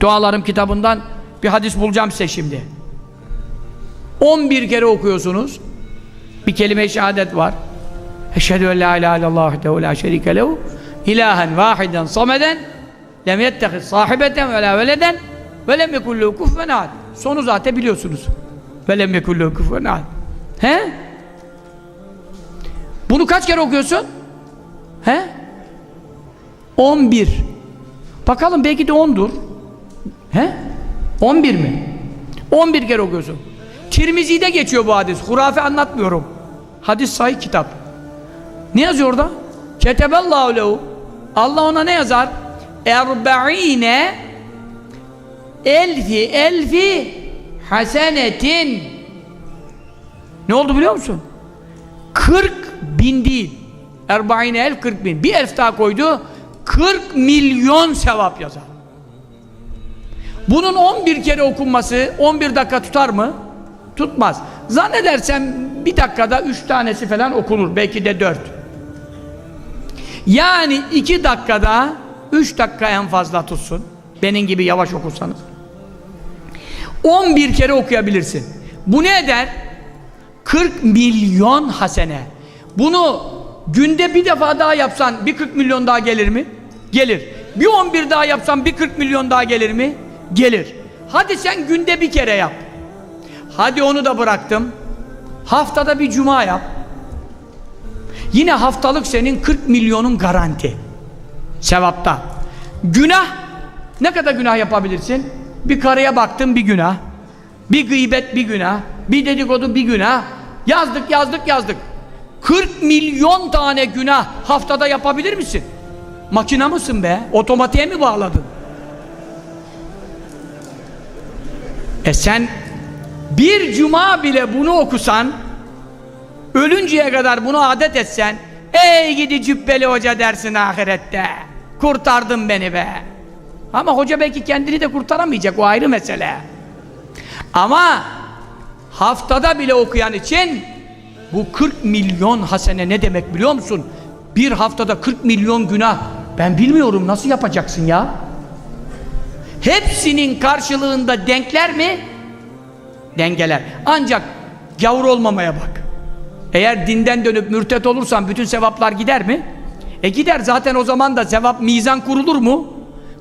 Dualarım kitabından bir hadis bulacağım size şimdi. 11 kere okuyorsunuz. Bir kelime-i şehadet var. Eşhedü en la ilahe illallah vahdehu la şerike lehu ilahen vahiden sameden lem yettehiz sahibeten ve la veleden ve lem yekulluhu kuffen ahad. Sonu zaten biliyorsunuz. Ve lem yekulluhu kuffen ahad. He? Bunu kaç kere okuyorsun? He? 11. Bakalım belki de 10'dur. He? 11 mi? 11 kere okuyorsun. Tirmizi'de geçiyor bu hadis. Hurafe anlatmıyorum. Hadis sahih kitap. Ne yazıyor orada? Ketebellahu lehu. Allah ona ne yazar? Erba'ine elfi elfi hasenetin ne oldu biliyor musun? 40 bin değil. Erba'ine elf 40 bin. Bir elf daha koydu. 40 milyon sevap yazar. Bunun 11 kere okunması 11 dakika tutar mı? Tutmaz. Zannedersem bir dakikada 3 tanesi falan okunur. Belki de 4. Yani 2 dakikada 3 dakika en fazla tutsun. Benim gibi yavaş okursanız. 11 kere okuyabilirsin. Bu ne eder? 40 milyon hasene. Bunu günde bir defa daha yapsan bir 40 milyon daha gelir mi? Gelir. Bir 11 daha yapsan bir 40 milyon daha gelir mi? Gelir. Hadi sen günde bir kere yap. Hadi onu da bıraktım. Haftada bir cuma yap. Yine haftalık senin 40 milyonun garanti. Sevapta. Günah. Ne kadar günah yapabilirsin? Bir karıya baktın bir günah. Bir gıybet bir günah. Bir dedikodu bir günah. Yazdık yazdık yazdık. 40 milyon tane günah haftada yapabilir misin? Makina mısın be? Otomatiğe mi bağladın? E sen bir cuma bile bunu okusan ölünceye kadar bunu adet etsen ey gidi cübbeli hoca dersin ahirette kurtardın beni be ama hoca belki kendini de kurtaramayacak o ayrı mesele ama haftada bile okuyan için bu 40 milyon hasene ne demek biliyor musun? Bir haftada 40 milyon günah ben bilmiyorum nasıl yapacaksın ya? Hepsinin karşılığında denkler mi? Dengeler. Ancak gavur olmamaya bak. Eğer dinden dönüp mürtet olursan bütün sevaplar gider mi? E gider zaten o zaman da sevap mizan kurulur mu?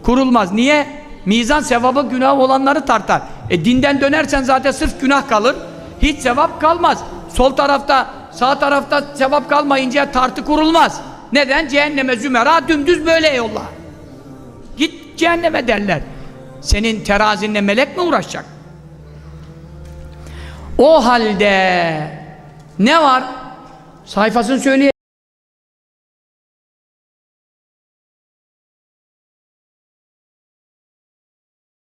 Kurulmaz. Niye? Mizan sevabı günah olanları tartar. E dinden dönersen zaten sırf günah kalır. Hiç sevap kalmaz. Sol tarafta, sağ tarafta sevap kalmayınca tartı kurulmaz. Neden? Cehenneme zümera dümdüz böyle yolla. Git cehenneme derler. Senin terazinle melek mi uğraşacak? O halde ne var? Sayfasını söyleyeyim.